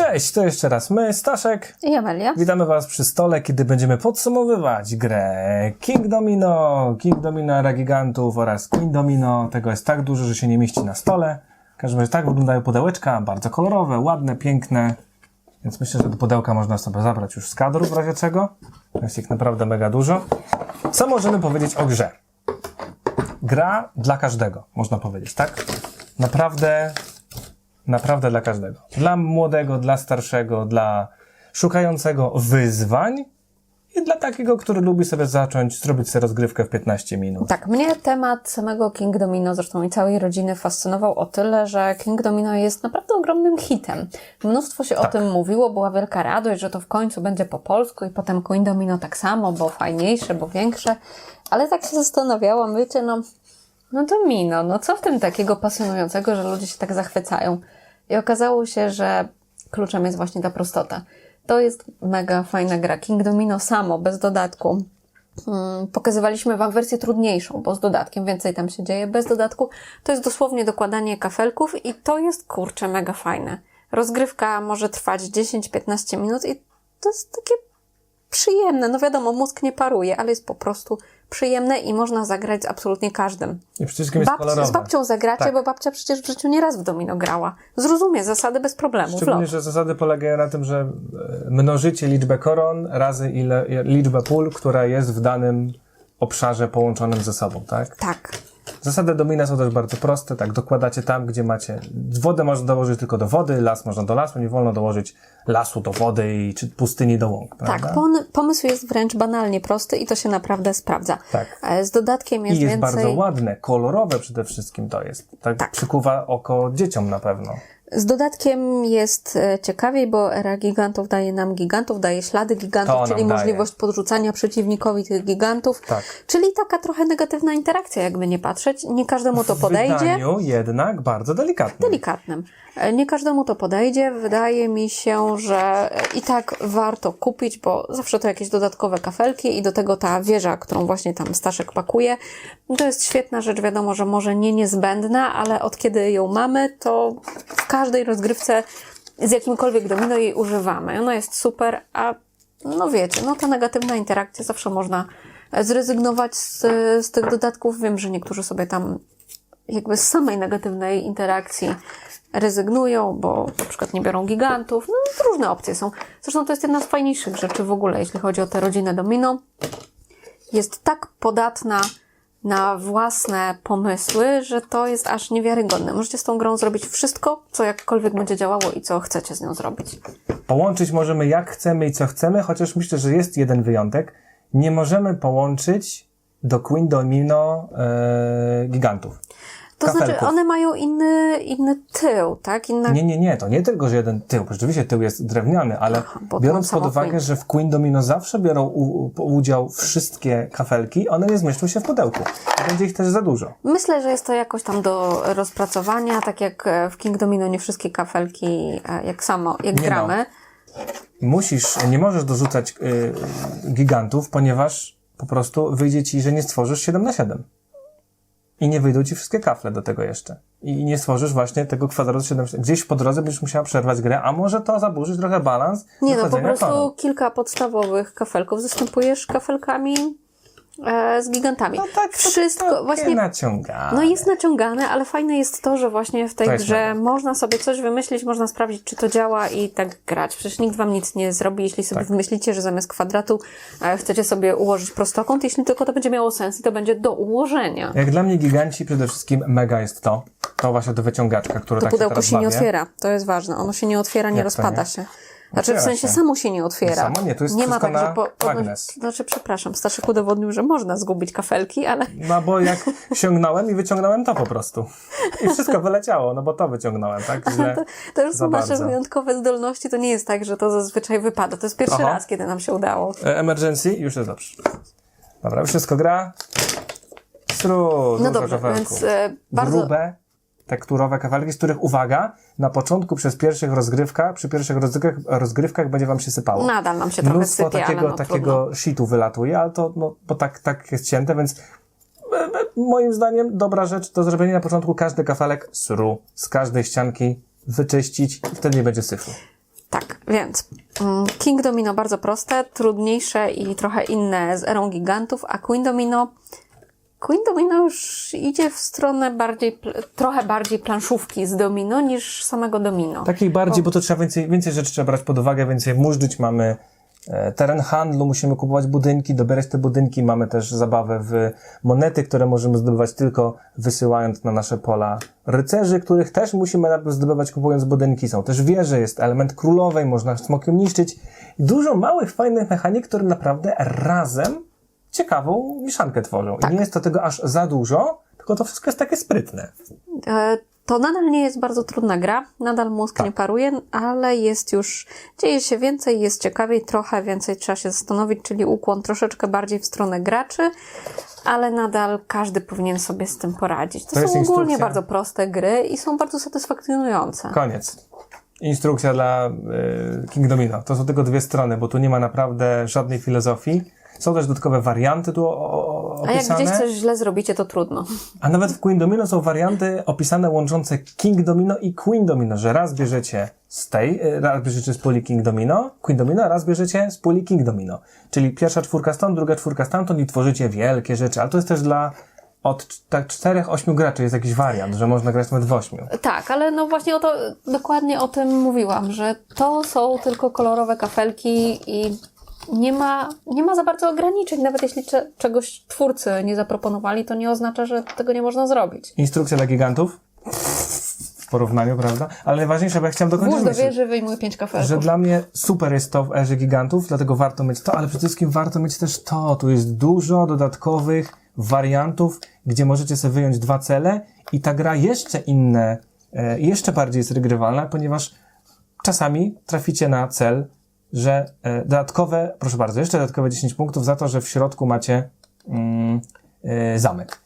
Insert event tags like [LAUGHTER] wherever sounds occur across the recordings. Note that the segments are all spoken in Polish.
Cześć, to jeszcze raz my, Staszek. I Amelia. Witamy Was przy stole, kiedy będziemy podsumowywać grę King Domino, King Domino Era Gigantów oraz Queen Domino. Tego jest tak dużo, że się nie mieści na stole. W każdym razie tak wyglądają pudełeczka, bardzo kolorowe, ładne, piękne. Więc myślę, że do pudełka można sobie zabrać już z kadru w razie czego. Jest ich naprawdę mega dużo. Co możemy powiedzieć o grze? Gra dla każdego, można powiedzieć, tak? Naprawdę Naprawdę dla każdego. Dla młodego, dla starszego, dla szukającego wyzwań i dla takiego, który lubi sobie zacząć, zrobić sobie rozgrywkę w 15 minut. Tak, mnie temat samego King Domino, zresztą i całej rodziny fascynował o tyle, że King Domino jest naprawdę ogromnym hitem. Mnóstwo się o Tak. tym mówiło, była wielka radość, że to w końcu będzie po polsku i potem Queen Domino tak samo, bo fajniejsze, bo większe. Ale tak się zastanawiałam, wiecie, no, no to Mino, no co w tym takiego pasjonującego, że ludzie się tak zachwycają? I okazało się, że kluczem jest właśnie ta prostota. To jest mega fajna gra. King Domino samo, bez dodatku. Mm, Pokazywaliśmy Wam wersję trudniejszą, bo z dodatkiem więcej tam się dzieje. Bez dodatku to jest dosłownie dokładanie kafelków i to jest kurczę mega fajne. Rozgrywka może trwać 10-15 minut i to jest takie przyjemne. No wiadomo, mózg nie paruje, ale jest po prostu przyjemne i można zagrać z absolutnie każdym. I wszystkim jest Babci, kolorowe. z babcią zagracie, Tak. bo babcia przecież w życiu nie raz w domino grała. Zrozumie zasady bez problemu. Szczególnie, że zasady polegają na tym, że e, mnożycie liczbę koron razy ile, liczbę pól, która jest w danym obszarze połączonym ze sobą, tak? Tak. Zasady domina są też bardzo proste, tak, dokładacie tam, gdzie macie, wodę można dołożyć tylko do wody, las można do lasu, nie wolno dołożyć lasu do wody i, czy pustyni do łąk, prawda? Tak, pon- pomysł jest wręcz banalnie prosty i to się naprawdę sprawdza. Tak. E, Z dodatkiem I jest, jest więcej. bardzo ładne, kolorowe przede wszystkim to jest. Tak, Tak. przykuwa oko dzieciom na pewno. Z dodatkiem jest e, ciekawiej, bo era gigantów daje nam gigantów, daje ślady gigantów, czyli daje. możliwość podrzucania przeciwnikowi tych gigantów. Tak. Czyli taka trochę negatywna interakcja, jakby nie patrzeć. Nie każdemu to W podejdzie. wydaniu jednak bardzo delikatne. delikatnym. E, Nie każdemu to podejdzie. Wydaje mi się, że i tak warto kupić, bo zawsze to jakieś dodatkowe kafelki i do tego ta wieża, którą właśnie tam Staszek pakuje. To jest świetna rzecz, wiadomo, że może nie niezbędna, ale od kiedy ją mamy, to w każdej rozgrywce z jakimkolwiek domino jej używamy. Ona jest super, a no wiecie, no ta negatywna interakcja zawsze można zrezygnować z, z tych dodatków. Wiem, że niektórzy sobie tam jakby z samej negatywnej interakcji rezygnują, bo na przykład nie biorą gigantów. No, różne opcje są. Zresztą to jest jedna z fajniejszych rzeczy w ogóle, jeśli chodzi o tę rodzinę domino. Jest tak podatna na własne pomysły, że to jest aż niewiarygodne. Możecie z tą grą zrobić wszystko, co jakkolwiek będzie działało i co chcecie z nią zrobić. Połączyć możemy jak chcemy i co chcemy, chociaż myślę, że jest jeden wyjątek. Nie możemy połączyć do Queen Domino e, gigantów. To znaczy, Kafelków. one mają inny, inny tył, tak? Inna Nie, nie, nie, to nie tylko, że jeden tył, rzeczywiście tył jest drewniany, ale Aha, biorąc pod uwagę, samochód. że w Queen Domino zawsze biorą u, u, udział wszystkie kafelki, one nie zmieszczą się w pudełku. Będzie ich też za dużo. Myślę, że jest to jakoś tam do rozpracowania, tak jak e, w King Domino nie wszystkie kafelki, e, jak samo, jak Nie no. gramy. Musisz, nie możesz dorzucać y, gigantów, ponieważ po prostu wyjdzie ci, że nie stworzysz 7 na 7 I nie wyjdą ci wszystkie kafle do tego jeszcze. I nie stworzysz właśnie tego kwadratu 7 na 7. Gdzieś po drodze będziesz musiała przerwać grę, a może to zaburzyć trochę balans Nie no, po prostu kilka podstawowych kafelków zastępujesz kafelkami z gigantami. No tak, to Wszystko, takie właśnie naciągane. No jest naciągane, ale fajne jest to, że właśnie w tej To grze mega. można sobie coś wymyślić, można sprawdzić, czy to działa i tak grać. Przecież nikt wam nic nie zrobi, jeśli sobie Tak. wymyślicie, że zamiast kwadratu e, chcecie sobie ułożyć prostokąt, jeśli tylko to będzie miało sens i to będzie do ułożenia. Jak dla mnie giganci przede wszystkim mega jest to, to właśnie do wyciągaczka, które To tak się pudełko teraz się nie otwiera, to jest ważne. Ono się nie otwiera, nie Jak to rozpada nie? się. Znaczy w sensie się. samo się nie otwiera. Samo nie, to jest nie ma tak, na że po, magnes. Znaczy, przepraszam, Staszek udowodnił, że można zgubić kafelki, ale No bo jak sięgnąłem i wyciągnąłem to po prostu. I wszystko wyleciało, no bo to wyciągnąłem, tak? Źle. [LAUGHS] to, to już są nasze wyjątkowe zdolności. To nie jest tak, że to zazwyczaj wypada. To jest pierwszy Aha. raz, kiedy nam się udało. E, Emergency, już jest dobrze. Dobra, już wszystko gra. Stru, No dobrze, kafelków. więc e, bardzo... Grube, tekturowe kafelki, z których, uwaga, na początku przez pierwszych rozgrywkach, przy pierwszych rozgrywkach, rozgrywkach będzie wam się sypało. Nadal nam się trochę Mnóstwo sypie, takiego, no takiego shitu wylatuje, ale to, no, bo tak, tak jest cięte, więc e, e, moim zdaniem dobra rzecz do zrobienia na początku każdy kafelek sru z każdej ścianki wyczyścić wtedy nie będzie syfu. Tak, więc mm, King Domino bardzo proste, trudniejsze i trochę inne z erą gigantów, a Queen Domino Queen Domino już idzie w stronę bardziej, trochę bardziej planszówki z domino niż samego domino. Takiej bardziej, bo to trzeba więcej, więcej rzeczy trzeba brać pod uwagę, więcej murzyć. Mamy e, teren handlu, musimy kupować budynki, dobierać te budynki. Mamy też zabawę w monety, które możemy zdobywać tylko wysyłając na nasze pola rycerzy, których też musimy najpierw zdobywać kupując budynki. Są też wieże, jest element królowej, można smokiem niszczyć. Dużo małych, fajnych mechanik, które naprawdę razem ciekawą mieszankę tworzą. I nie jest to tego aż za dużo, tylko to wszystko jest takie sprytne. E, To nadal nie jest bardzo trudna gra, nadal mózg Tak. nie paruje, ale jest już, dzieje się więcej, jest ciekawiej, trochę więcej trzeba się zastanowić, czyli ukłon troszeczkę bardziej w stronę graczy, ale nadal każdy powinien sobie z tym poradzić. To, To są ogólnie instrukcja. bardzo proste gry i są bardzo satysfakcjonujące. Koniec. Instrukcja dla y, King Domino. To są tylko dwie strony, bo tu nie ma naprawdę żadnej filozofii. Są też dodatkowe warianty tu o, o, A jak opisane. gdzieś coś źle zrobicie, to trudno. A nawet w Queen Domino są warianty opisane łączące King Domino i Queen Domino, że raz bierzecie z tej, y, raz bierzecie z puli King Domino, Queen Domino, a raz bierzecie z puli King Domino. Czyli pierwsza czwórka stąd, druga czwórka stamtąd i tworzycie wielkie rzeczy. Ale to jest też dla od tak czterech, ośmiu graczy jest jakiś wariant, że można grać nawet w ośmiu. Tak, ale no właśnie o to, dokładnie o tym mówiłam, że to są tylko kolorowe kafelki i nie ma, nie ma za bardzo ograniczeń. Nawet jeśli cze- czegoś twórcy nie zaproponowali, to nie oznacza, że tego nie można zrobić. Instrukcja dla gigantów. W porównaniu, prawda? Ale najważniejsze, bo ja chciałem dokończyć Włóż do wieży, wyjmuj pięć kafelków. że dla mnie super jest to w erze gigantów, dlatego warto mieć to, ale przede wszystkim warto mieć też to. Tu jest dużo dodatkowych wariantów, gdzie możecie sobie wyjąć dwa cele i ta gra jeszcze inne, e, jeszcze bardziej jest regrywalna, ponieważ czasami traficie na cel, że e, dodatkowe, proszę bardzo, jeszcze dodatkowe 10 punktów za to, że w środku macie mm, e, zamek.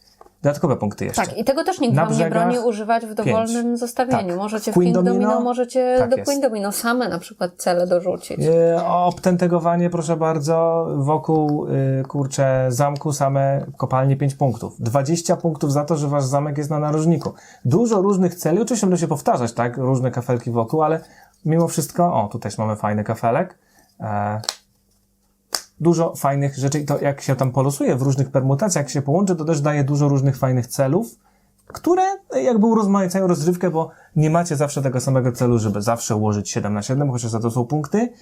Dodatkowe punkty jeszcze. Tak, i tego też nikt Na wam nie broni używać w dowolnym zestawieniu. Tak. Możecie w Queen King Domino, Domino? możecie Tak do jest. Queen Domino same na przykład cele dorzucić. E, Obtentegowanie, proszę bardzo, wokół, y, kurczę, zamku same kopalnie 5 punktów. 20 punktów za to, że wasz zamek jest na narożniku. Dużo różnych celi, oczywiście będą się powtarzać, tak, różne kafelki wokół, ale mimo wszystko, o, tu też mamy fajny kafelek. E, dużo fajnych rzeczy i to jak się tam polosuje w różnych permutacjach, jak się połączy, to też daje dużo różnych fajnych celów, które jakby urozmaicają rozrywkę, bo nie macie zawsze tego samego celu, żeby zawsze ułożyć 7 na 7, chociaż za to są punkty,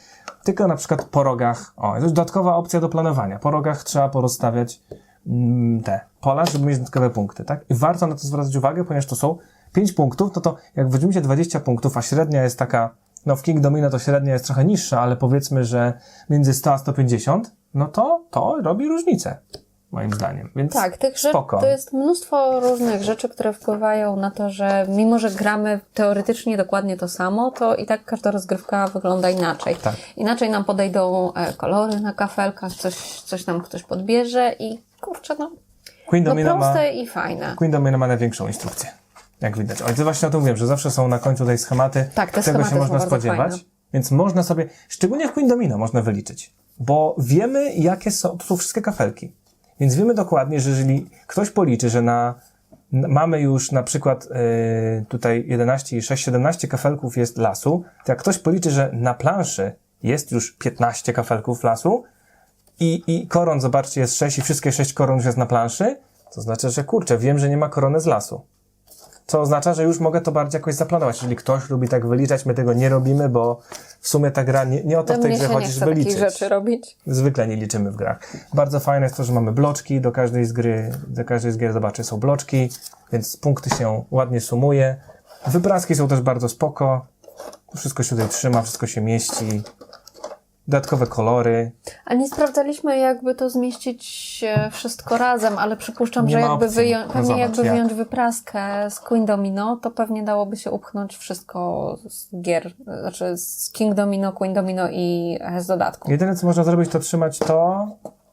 tylko na przykład po rogach, o, jest dodatkowa opcja do planowania. Po rogach trzeba porozstawiać mm, te pola, żeby mieć dodatkowe punkty, tak? I warto na to zwracać uwagę, ponieważ to są 5 punktów, no to jak weźmiecie 20 punktów, a średnia jest taka, no w King Domino to średnia jest trochę niższa, ale powiedzmy, że między 100 a 150, no to to robi różnicę, moim zdaniem. Więc Tak, tych rzeczy, to jest mnóstwo różnych rzeczy, które wpływają na to, że mimo, że gramy teoretycznie dokładnie to samo, to i tak każda rozgrywka wygląda inaczej. Tak. Inaczej nam podejdą e, kolory na kafelkach, coś, coś nam ktoś podbierze i kurczę, no, Queen no Domino ma... proste i fajne. Queen Domino ma największą instrukcję. Jak widać. Ale to właśnie o tym mówiłem, że zawsze są na końcu tej schematy. Tak, te Czego się schematy są można spodziewać. fajne. Więc można sobie, szczególnie w Queen Domino można wyliczyć. Bo wiemy, jakie są, to są wszystkie kafelki. Więc wiemy dokładnie, że jeżeli ktoś policzy, że na, mamy już na przykład yy, tutaj 11 i 6, 17 kafelków jest lasu, to jak ktoś policzy, że na planszy jest już 15 kafelków lasu, i, i koron, zobaczcie, jest 6 i wszystkie 6 koron już jest na planszy, to znaczy, że kurczę, wiem, że nie ma korony z lasu. Co oznacza, że już mogę to bardziej jakoś zaplanować. Jeżeli ktoś lubi tak wyliczać, my tego nie robimy, bo w sumie ta gra, nie, nie o to w tej grze chodzi, żeby liczyć. rzeczy robić. Zwykle nie liczymy w grach. Bardzo fajne jest to, że mamy bloczki do każdej z gry. Do każdej z gier, zobaczcie, są bloczki, więc punkty się ładnie sumuje. Wypraski są też bardzo spoko. Wszystko się tutaj trzyma, wszystko się mieści. Dodatkowe kolory. A nie sprawdzaliśmy, jakby to zmieścić e, wszystko razem, ale przypuszczam, Nie że jakby, wyją- No pewnie zobacz, jakby jak. wyjąć wypraskę z Queen Domino, to pewnie dałoby się upchnąć wszystko z gier, znaczy z King Domino, Queen Domino i z dodatku. Jedyne, co można zrobić, to trzymać to,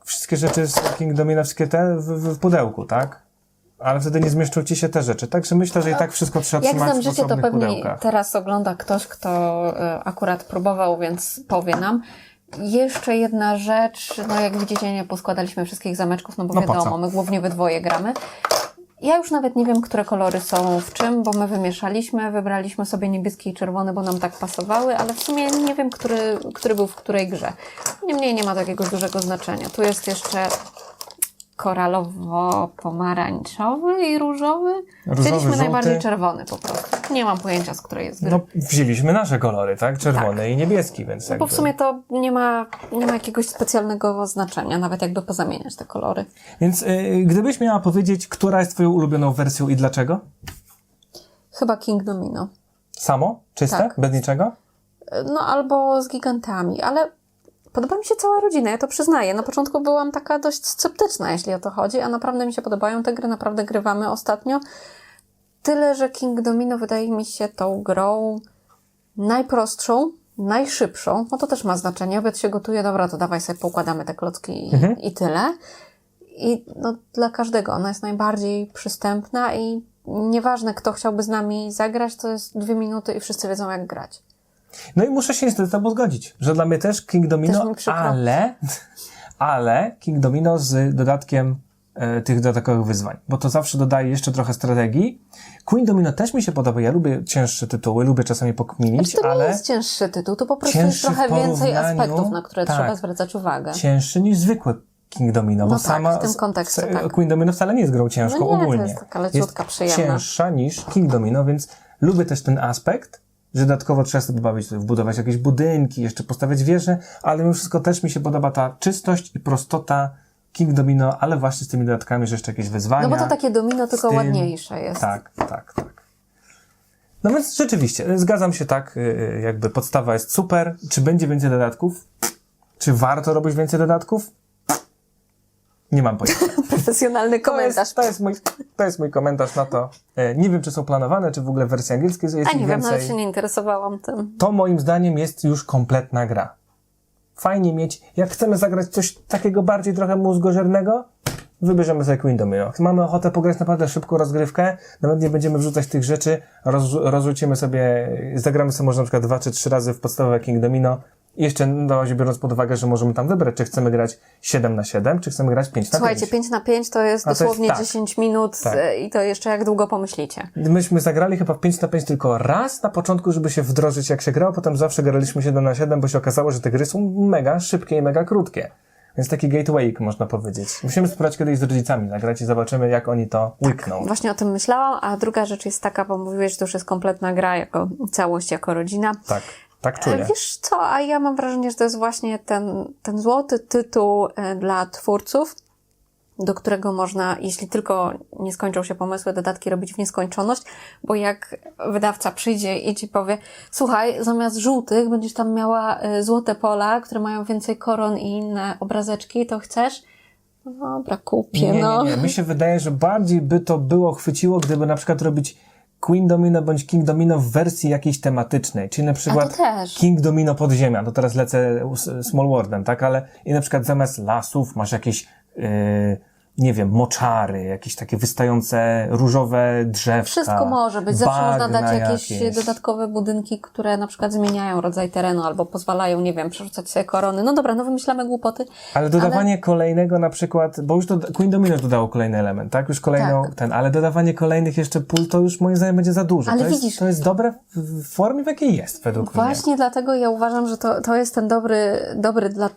wszystkie rzeczy z King Domino, wszystkie te w, w pudełku, tak? Ale wtedy nie zmieszczą ci się te rzeczy. Także myślę, że i tak wszystko trzeba Jak trzymać znam w życie, to pewnie pudełkach. teraz ogląda ktoś, kto e, akurat próbował, więc powie nam. Jeszcze jedna rzecz, no jak widzicie, nie poskładaliśmy wszystkich zameczków, no bo No wiadomo, my głównie we dwoje gramy. Ja już nawet nie wiem, które kolory są w czym, bo my wymieszaliśmy, wybraliśmy sobie niebieski i czerwony, bo nam tak pasowały, ale w sumie nie wiem, który, który był w której grze. Niemniej nie ma to jakiegoś dużego znaczenia. Tu jest jeszcze koralowo-pomarańczowy i różowy. Różowy, Wzięliśmy żółty. najbardziej czerwony po prostu. Nie mam pojęcia, z której jest gry. No, wzięliśmy nasze kolory, tak? Czerwony i niebieski, więc Bo jakby... w sumie to nie ma, nie ma jakiegoś specjalnego znaczenia, nawet jakby pozamieniać te kolory. Więc y, gdybyś miała powiedzieć, która jest twoją ulubioną wersją i dlaczego? Chyba King Domino. Samo? Czyste? Tak. Bez niczego? No albo z gigantami, ale podoba mi się cała rodzina, ja to przyznaję. Na początku byłam taka dość sceptyczna, jeśli o to chodzi, a naprawdę mi się podobają te gry, naprawdę grywamy ostatnio. Tyle, że King Domino wydaje mi się tą grą najprostszą, najszybszą, no to też ma znaczenie. Obiad się gotuje, dobra, to dawaj sobie poukładamy te klocki i, i tyle. I no, dla każdego ona jest najbardziej przystępna i nieważne, kto chciałby z nami zagrać, to jest dwie minuty i wszyscy wiedzą, jak grać. No i muszę się niestety z tobą zgodzić, że dla mnie też King Też Domino, mi przykro. ale, [LAUGHS] ale King Domino z dodatkiem e, tych dodatkowych wyzwań, bo to zawsze dodaje jeszcze trochę strategii. Queen Domino też mi się podoba, ja lubię cięższe tytuły, lubię czasami pokminić, To nie ale jest cięższy tytuł, to po prostu jest trochę więcej aspektów, na które tak. trzeba zwracać uwagę. cięższy niż zwykłe King Domino, bo No tak, sama w tym kontekście, tak. Queen Domino wcale nie jest grą ciężką No nie, to ogólnie. jest taka leciutka, przyjemna. cięższa niż King Domino, więc lubię też ten aspekt, że dodatkowo trzeba sobie bawić, sobie wbudować jakieś budynki, jeszcze postawiać wieże, ale mimo wszystko też mi się podoba ta czystość i prostota King Domino, ale właśnie z tymi dodatkami, że jeszcze jakieś wyzwania. No bo to takie domino, tylko tym- ładniejsze jest. Tak, tak, tak. No więc rzeczywiście, zgadzam się tak, y, jakby podstawa jest super. Czy będzie więcej dodatków? Czy warto robić więcej dodatków? Nie mam pojęcia. [LAUGHS] Profesjonalny To komentarz. jest, to, jest mój, to jest mój komentarz na to. E, Nie wiem, czy są planowane, czy w ogóle w wersji angielskiej jest A nie wiem, nawet się nie interesowałam tym. To moim zdaniem jest już kompletna gra. Fajnie mieć, jak chcemy zagrać coś takiego bardziej trochę mózgożernego, wybierzemy sobie Queen Domino. Mamy ochotę pograć naprawdę szybką rozgrywkę, nawet nie będziemy wrzucać tych rzeczy, roz, rozrzucimy sobie, zagramy sobie może na przykład dwa czy trzy razy w podstawowe King Domino i jeszcze na razie biorąc pod uwagę, że możemy tam wybrać, czy chcemy grać 7 na 7, czy chcemy grać 5 na Słuchajcie, 5. 5 na 5 to jest A to jest dosłownie tak. 10 minut Tak. e, i to jeszcze jak długo pomyślicie. Myśmy zagrali chyba w 5 na 5 tylko raz na początku, żeby się wdrożyć jak się grało, potem zawsze graliśmy 7 na 7, bo się okazało, że te gry są mega szybkie i mega krótkie. Więc taki gateway, można powiedzieć. Musimy spróbować kiedyś z rodzicami zagrać i zobaczymy, jak oni to łykną. Właśnie o tym myślałam, a druga rzecz jest taka, bo mówiłeś, że to już jest kompletna gra jako całość, jako rodzina. Tak, tak E, czuję. Wiesz co, a ja mam wrażenie, że to jest właśnie ten, ten złoty tytuł e, dla twórców, do którego można, jeśli tylko nie skończą się pomysły, dodatki robić w nieskończoność, bo jak wydawca przyjdzie i ci powie, słuchaj, zamiast żółtych będziesz tam miała e, złote pola, które mają więcej koron i inne obrazeczki, to chcesz? No dobra, kupię, Nie, nie, no. nie. Mi się wydaje, że bardziej by to było chwyciło, gdyby na przykład robić Queen Domino bądź King Domino w wersji jakiejś tematycznej. Czyli na przykład. King Domino Podziemia. To teraz lecę Small Worldem, tak? Ale i na przykład zamiast lasów masz jakieś, yy, nie wiem, moczary, jakieś takie wystające różowe drzewka. Wszystko może być. Zawsze można dać jakieś, dodatkowe budynki, które na przykład zmieniają rodzaj terenu albo pozwalają, nie wiem, przerzucać sobie korony. No dobra, no wymyślamy głupoty. Ale dodawanie kolejnego na przykład, bo już to, Queen Domino już dodało kolejny element, tak? Już kolejną, Tak. ten, ale dodawanie kolejnych jeszcze pól to już moim zdaniem będzie za dużo. Ale to, jest, widzisz- to jest dobre w formie, w jakiej jest, według mnie. Właśnie dlatego ja uważam, że to, to jest ten dobry, dobry dla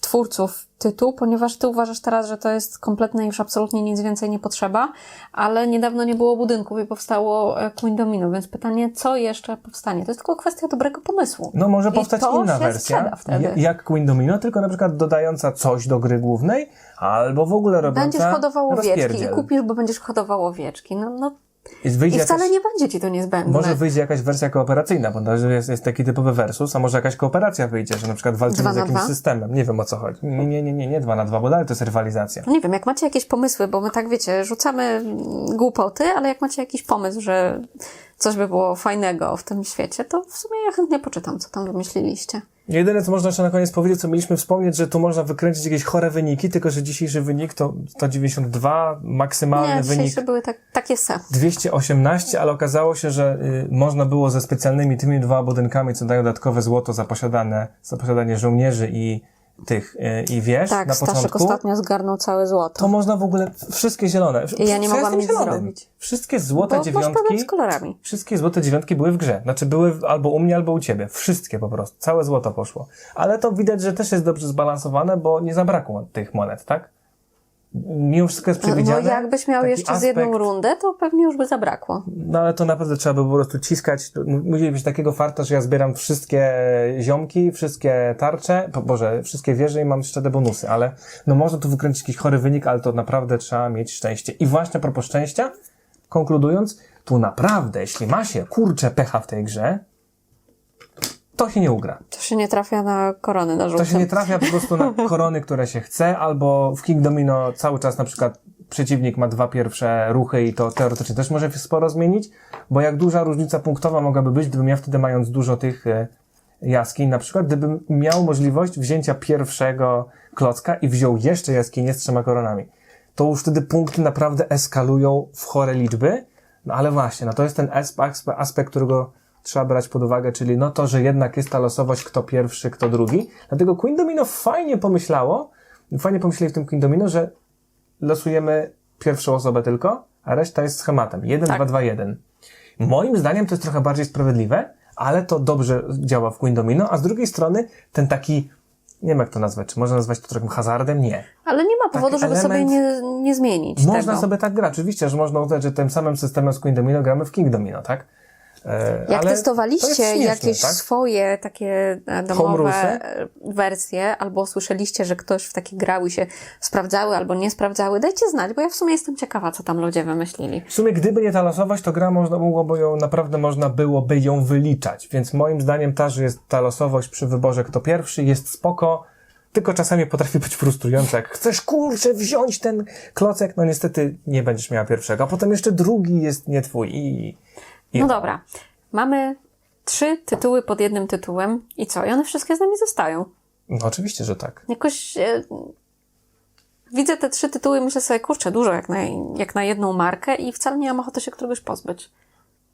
twórców tytuł, ponieważ ty uważasz teraz, że to jest kompletne i już absolutnie nic więcej nie potrzeba, ale niedawno nie było budynków i powstało e, Queen Domino, więc pytanie, co jeszcze powstanie? To jest tylko kwestia dobrego pomysłu. No może powstać inna wersja, jak Queen Domino, tylko na przykład dodająca coś do gry głównej, albo w ogóle robiąca Będziesz hodował owieczki i kupisz, bo będziesz hodował owieczki. No, no I I wcale jakaś, nie będzie ci to niezbędne. Może wyjdzie jakaś wersja kooperacyjna, bo to jest, jest taki typowy versus, a może jakaś kooperacja wyjdzie, że na przykład walczymy z na jakimś dwa? systemem. Nie wiem o co chodzi. Nie, nie, nie, nie, nie dwa na dwa, bo dalej to jest rywalizacja. Nie wiem, jak macie jakieś pomysły, bo my tak wiecie, rzucamy głupoty, ale jak macie jakiś pomysł, że coś by było fajnego w tym świecie, to w sumie ja chętnie poczytam, co tam wymyśliliście. Jedyne, co można jeszcze na koniec powiedzieć, co mieliśmy wspomnieć, że tu można wykręcić jakieś chore wyniki, tylko że dzisiejszy wynik to 192, maksymalny Nie, wynik dzisiejsze były tak, takie se. 218, ale okazało się, że y, można było ze specjalnymi tymi dwoma budynkami, co dają dodatkowe złoto za posiadane, za posiadanie żołnierzy i tych y, i wiesz, Tak, na Staszek początku, ostatnio zgarnął całe złoto. to można w ogóle wszystkie zielone. I ja nie mogłam nic zielonym? zrobić. Wszystkie złote Bo dziewiątki. z kolorami. Wszystkie złote dziewiątki były w grze. Znaczy były albo u mnie, albo u ciebie. Wszystkie po prostu. Całe złoto poszło. Ale to widać, że też jest dobrze zbalansowane, bo nie zabrakło tych monet, tak? Mimo wszystko jest No przewidziane. jakbyś miał jeszcze z jedną aspekt- rundę, to pewnie już by zabrakło. No ale to naprawdę trzeba by po prostu ciskać. Musi być takiego farta, że ja zbieram wszystkie ziomki, wszystkie tarcze, Boże, wszystkie wieże i mam jeszcze te bonusy, ale no można tu wykręcić jakiś chory wynik, ale to naprawdę trzeba mieć szczęście. I właśnie a propos szczęścia, konkludując, tu naprawdę, jeśli ma się kurcze pecha w tej grze, to się nie ugra. To się nie trafia na korony na To żółtym. się nie trafia po prostu na [LAUGHS] korony, które się chce, albo w King Domino cały czas na przykład przeciwnik ma dwa pierwsze ruchy i to teoretycznie też może się sporo zmienić, bo jak duża różnica punktowa mogłaby być, gdybym ja wtedy mając dużo tych e, jaskiń, na przykład gdybym miał możliwość wzięcia pierwszego klocka i wziął jeszcze jaskinię z trzema koronami. To już wtedy punkty naprawdę eskalują w chore liczby, no ale właśnie, no to jest ten aspekt, aspekt, którego trzeba brać pod uwagę, czyli no to, że jednak jest ta losowość, kto pierwszy, kto drugi. Dlatego Queen Domino fajnie pomyślało, fajnie pomyśleli w tym Queen Domino, że losujemy pierwszą osobę tylko, a reszta jest schematem. 1, Tak. 2, 2, 1. Moim zdaniem to jest trochę bardziej sprawiedliwe, ale to dobrze działa w Queen Domino, a z drugiej strony ten taki, nie wiem jak to nazwać, czy można nazwać to takim hazardem? Nie. Ale nie ma powodu, żeby sobie element- nie, nie zmienić Można tego. sobie tak grać, oczywiście, że można uznać, że tym samym systemem z Queen Domino gramy w King Domino, tak? E, Jak ale to testowaliście śmieszne, jakieś tak? swoje takie e, domowe wersje, albo słyszeliście, że ktoś w takie grał i się sprawdzały albo nie sprawdzały, dajcie znać, bo ja w sumie jestem ciekawa, co tam ludzie wymyślili. W sumie, gdyby nie ta losowość, to gra można byłoby ją, naprawdę można byłoby ją wyliczać. Więc moim zdaniem ta, że jest ta losowość przy wyborze kto pierwszy, jest spoko, tylko czasami potrafi być frustrująca. Jak chcesz, kurczę, wziąć ten klocek, no niestety nie będziesz miała pierwszego, a potem jeszcze drugi jest nie twój i... i No dobra, mamy trzy tytuły pod jednym tytułem i co? I one wszystkie z nami zostają. No oczywiście, że tak. Jakoś e, widzę te trzy tytuły myślę sobie, kurczę, dużo jak na, jak na jedną markę i wcale nie mam ochoty się któregoś pozbyć.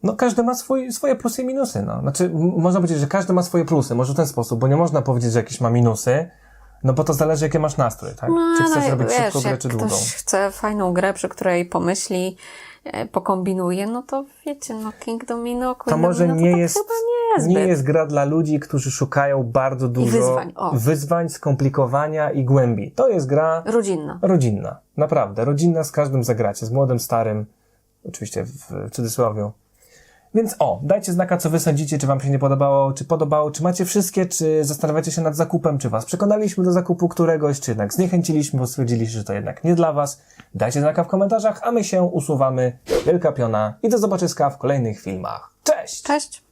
No każdy ma swój, swoje plusy i minusy, no. Znaczy, można powiedzieć, że każdy ma swoje plusy, może w ten sposób, bo nie można powiedzieć, że jakieś ma minusy, no bo to zależy, jakie masz nastrój, tak? czy chcesz no, robić wiesz, szybką grę, czy ktoś długą. chce fajną grę, przy której pomyśli, pokombinuje, no to wiecie, no King Domino, Queen To może Domino, nie to tak jest, chyba nie jest nie jest gra dla ludzi, którzy szukają bardzo dużo wyzwań, o. wyzwań, skomplikowania i głębi. To jest gra rodzinna. rodzinna. Naprawdę. Rodzinna z każdym zagracie. Z młodym, starym. Oczywiście w cudzysłowie. Więc o, dajcie znaka, co wy sądzicie, czy wam się nie podobało, czy podobało, czy macie wszystkie, czy zastanawiacie się nad zakupem, czy was przekonaliśmy do zakupu któregoś, czy jednak zniechęciliśmy, bo stwierdziliście, że to jednak nie dla was. Dajcie znaka w komentarzach, a my się usuwamy. Wielka piona i do zobaczyska w kolejnych filmach. Cześć! Cześć!